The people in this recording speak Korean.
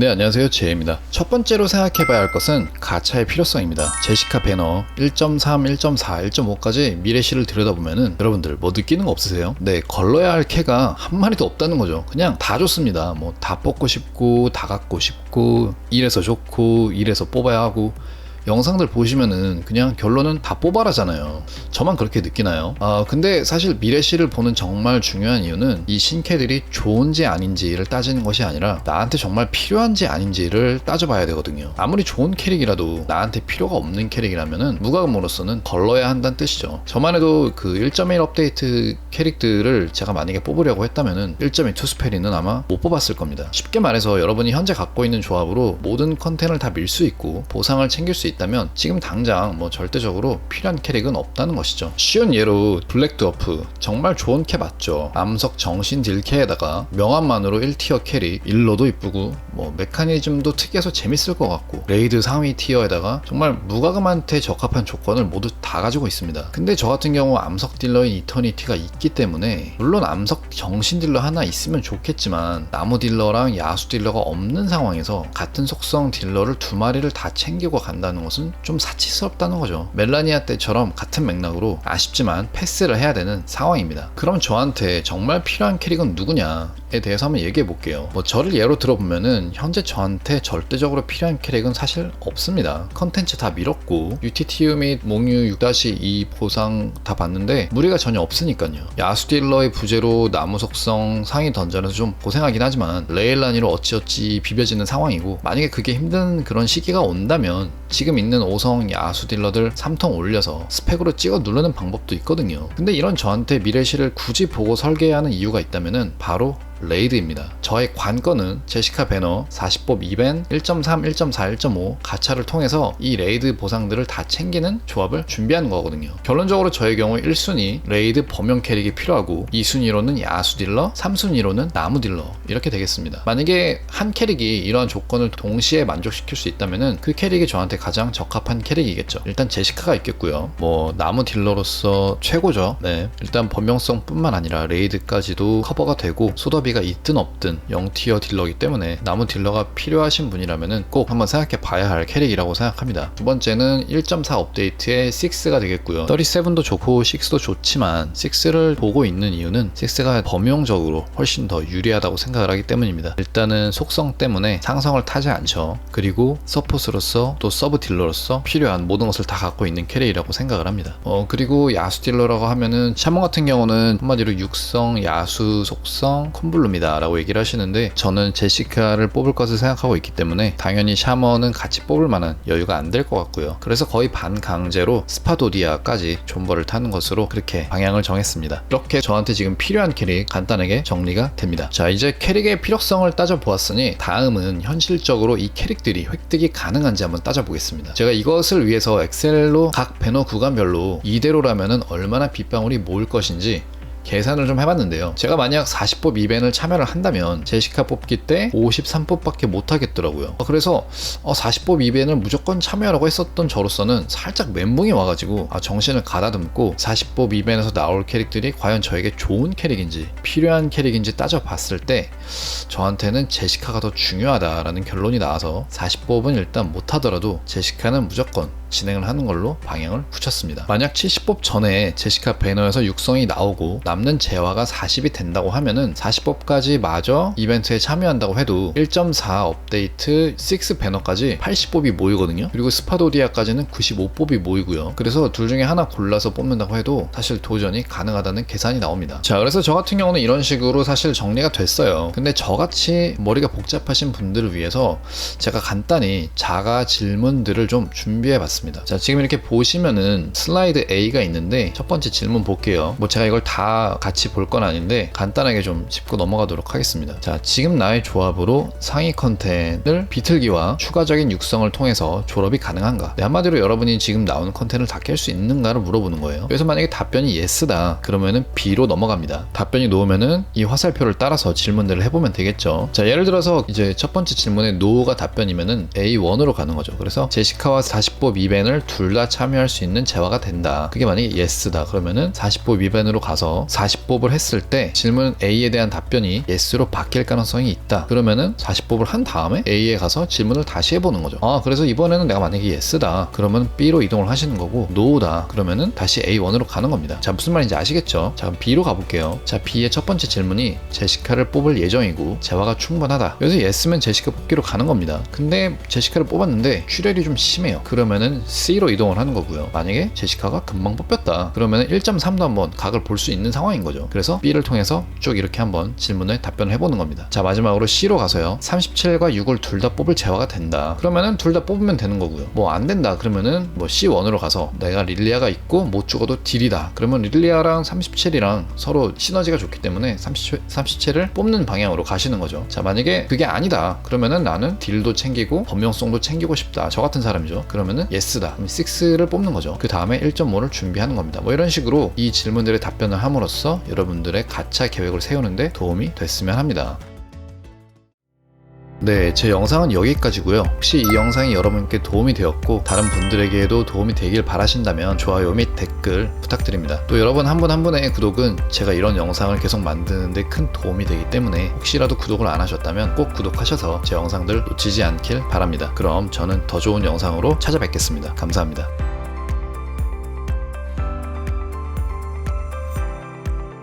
네 안녕하세요. 제이입니다. 첫 번째로 생각해봐야 할 것은 가차의 필요성입니다. 제시카 배너 1.3, 1.4, 1.5까지 미래시를 들여다보면은 여러분들 뭐 느끼는 거 없으세요? 네 걸러야 할 캐가 한 마리도 없다는 거죠. 그냥 다 좋습니다. 뭐 다 뽑고 싶고 다 갖고 싶고 이래서 좋고 이래서 뽑아야 하고 영상들 보시면은 그냥 결론은 다 뽑아라잖아요. 저만 그렇게 느끼나요? 아, 근데 사실 미래시를 보는 정말 중요한 이유는 이 신캐들이 좋은지 아닌지를 따지는 것이 아니라 나한테 정말 필요한지 아닌지를 따져봐야 되거든요. 아무리 좋은 캐릭이라도 나한테 필요가 없는 캐릭이라면은 무과금으로서는 걸러야 한다는 뜻이죠. 저만 해도 그 1.1 업데이트 캐릭들을 제가 만약에 뽑으려고 했다면은 1.2 투스페리는 아마 못 뽑았을 겁니다. 쉽게 말해서 여러분이 현재 갖고 있는 조합으로 모든 컨텐을 다 밀 수 있고 보상을 챙길 수 있다면 지금 당장 뭐 절대적으로 필요한 캐릭은 없다는 것이죠. 쉬운 예로 블랙 드워프 정말 좋은 캐 맞죠. 암석 정신 딜 캐에다가 명함만으로 1티어 캐릭 일러도 이쁘고 뭐 메커니즘도 특이해서 재밌을 것 같고 레이드 상위 티어에다가 정말 무과금한테 적합한 조건을 모두 다 가지고 있습니다. 근데 저 같은 경우 암석 딜러인 이터니티가 있기 때문에 물론 암석 정신 딜러 하나 있으면 좋겠지만 나무 딜러랑 야수 딜러가 없는 상황에서 같은 속성 딜러를 두 마리를 다 챙기고 간다는 것은 좀 사치스럽다는 거죠. 멜라니아 때처럼 같은 맥락으로 아쉽지만 패스를 해야 되는 상황입니다. 그럼 저한테 정말 필요한 캐릭은 누구냐에 대해서 한번 얘기해 볼게요. 뭐 저를 예로 들어보면은 현재 저한테 절대적으로 필요한 캐릭은 사실 없습니다. 컨텐츠 다 밀었고 UTTU 및 몽유 6-2 보상 다 봤는데 무리가 전혀 없으니까요. 야수 딜러의 부재로 나무 속성 상위 던전에서 좀 고생하긴 하지만 레일라니로 어찌어찌 비벼지는 상황이고 만약에 그게 힘든 그런 시기가 온다면 지금 있는 5성 야수 딜러들 3통 올려서 스펙으로 찍어 누르는 방법도 있거든요. 근데 이런 저한테 미래시를 굳이 보고 설계하는 이유가 있다면은 바로 레이드입니다. 저의 관건은 제시카 배너 40법 2벤 1.3, 1.4, 1.5 가차를 통해서 이 레이드 보상들을 다 챙기는 조합을 준비하는 거거든요. 결론적으로 저의 경우 1순위 레이드 범용 캐릭이 필요하고 2순위로는 야수 딜러, 3순위로는 나무 딜러 이렇게 되겠습니다. 만약에 한 캐릭이 이러한 조건을 동시에 만족시킬 수 있다면은 그 캐릭이 저한테 가장 적합한 캐릭이겠죠. 일단 제시카가 있겠고요. 뭐 나무 딜러로서 최고죠. 네. 일단 범용성뿐만 아니라 레이드까지도 커버가 되고 소더비 가 있든 없든 0티어 딜러기 때문에 나무 딜러가 필요하신 분이라면 꼭 한번 생각해 봐야 할 캐릭이라고 생각합니다. 두 번째는 1.4 업데이트의 6가 되겠고요. 37도 좋고 6도 좋지만 6를 보고 있는 이유는 6가 범용적으로 훨씬 더 유리하다고 생각을 하기 때문입니다. 일단은 속성 때문에 상성을 타지 않죠. 그리고 서포스로서 또 서브 딜러로서 필요한 모든 것을 다 갖고 있는 캐릭이라고 생각을 합니다. 어 그리고 야수 딜러라고 하면은 샤몬 같은 경우는 한마디로 육성, 야수, 속성, 콤블 룰루입니다 라고 얘기를 하시는데 저는 제시카를 뽑을 것을 생각하고 있기 때문에 당연히 샤먼은 같이 뽑을 만한 여유가 안 될 것 같고요. 그래서 거의 반강제로 스파도디아까지 존버를 타는 것으로 그렇게 방향을 정했습니다. 이렇게 저한테 지금 필요한 캐릭 간단하게 정리가 됩니다. 자 이제 캐릭의 필요성을 따져보았으니 다음은 현실적으로 이 캐릭들이 획득이 가능한지 한번 따져보겠습니다. 제가 이것을 위해서 엑셀로 각 배너 구간별로 이대로라면 얼마나 빗방울이 모을 것인지 계산을 좀 해봤는데요. 제가 만약 40법 이벤을 참여를 한다면 제시카 뽑기 때 53법밖에 못 하겠더라고요. 그래서 40법 이벤을 무조건 참여하라고 했었던 저로서는 살짝 멘붕이 와가지고 아, 정신을 가다듬고 40법 이벤에서 나올 캐릭들이 과연 저에게 좋은 캐릭인지 필요한 캐릭인지 따져봤을 때 저한테는 제시카가 더 중요하다라는 결론이 나와서 40법은 일단 못하더라도 제시카는 무조건 진행을 하는 걸로 방향을 붙였습니다. 만약 70법 전에 제시카 배너에서 육성이 나오고 남는 재화가 40이 된다고 하면은 40법까지 마저 이벤트에 참여한다고 해도 1.4 업데이트 6 배너까지 80법이 모이거든요. 그리고 스파도디아까지는 95법이 모이고요. 그래서 둘 중에 하나 골라서 뽑는다고 해도 사실 도전이 가능하다는 계산이 나옵니다. 자, 그래서 저 같은 경우는 이런 식으로 사실 정리가 됐어요. 근데 저같이 머리가 복잡하신 분들을 위해서 제가 간단히 자가 질문들을 좀 준비해 봤습니다. 자, 지금 이렇게 보시면은 슬라이드 A가 있는데 첫 번째 질문 볼게요. 뭐 제가 이걸 다 같이 볼 건 아닌데 간단하게 좀 짚고 넘어가도록 하겠습니다. 자, 지금 나의 조합으로 상위 컨텐을 비틀기와 추가적인 육성을 통해서 졸업이 가능한가? 네, 한마디로 여러분이 지금 나오는 컨텐을 다 깰 수 있는가를 물어보는 거예요. 그래서 만약에 답변이 yes다 그러면은 B로 넘어갑니다. 답변이 no면은 이 화살표를 따라서 질문들을 해보면 되겠죠. 자, 예를 들어서 이제 첫 번째 질문에 no가 답변이면은 A1으로 가는 거죠. 그래서 제시카와 40법 이벤을 둘 다 참여할 수 있는 재화가 된다. 그게 만약에 yes다. 그러면은 40법 이벤으로 가서 40법을 했을 때 질문 A에 대한 답변이 yes로 바뀔 가능성이 있다. 그러면은 40법을 한 다음에 A에 가서 질문을 다시 해보는 거죠. 아, 그래서 이번에는 내가 만약에 yes다. 그러면 B로 이동을 하시는 거고 no다. 그러면은 다시 A1으로 가는 겁니다. 자, 무슨 말인지 아시겠죠? 자, 그럼 B로 가볼게요. 자, B의 첫 번째 질문이 제시카를 뽑을 예정이고 재화가 충분하다. 그래서 yes면 제시카 뽑기로 가는 겁니다. 근데 제시카를 뽑았는데 출혈이 좀 심해요. 그러면은 C로 이동을 하는 거고요. 만약에 제시카가 금방 뽑혔다. 그러면은 1.3도 한번 각을 볼 수 있는 상황인 거죠. 그래서 B를 통해서 쭉 이렇게 한번 질문에 답변을 해보는 겁니다. 자 마지막으로 C로 가서요. 37과 6을 둘 다 뽑을 재화가 된다. 그러면은 둘 다 뽑으면 되는 거고요. 뭐 안 된다. 그러면은 뭐 C1으로 가서 내가 릴리아가 있고 못 죽어도 딜이다. 그러면 릴리아랑 37이랑 서로 시너지가 좋기 때문에 37, 37을 뽑는 방향으로 가시는 거죠. 자 만약에 그게 아니다. 그러면은 나는 딜도 챙기고 범용성도 챙기고 싶다. 저 같은 사람이죠. 그러면은 yes다. 그럼 6를 뽑는 거죠. 그 다음에 1.5를 준비하는 겁니다. 뭐 이런 식으로 이 질문들에 답변을 함으로써 여러분들의 가차 계획을 세우는데 도움이 됐으면 합니다. 네, 제 영상은 여기까지고요. 혹시 이 영상이 여러분께 도움이 되었고 다른 분들에게도 도움이 되길 바라신다면 좋아요 및 댓글 부탁드립니다. 또 여러분 한 분 한 분의 구독은 제가 이런 영상을 계속 만드는데 큰 도움이 되기 때문에 혹시라도 구독을 안 하셨다면 꼭 구독하셔서 제 영상들 놓치지 않길 바랍니다. 그럼 저는 더 좋은 영상으로 찾아뵙겠습니다. 감사합니다.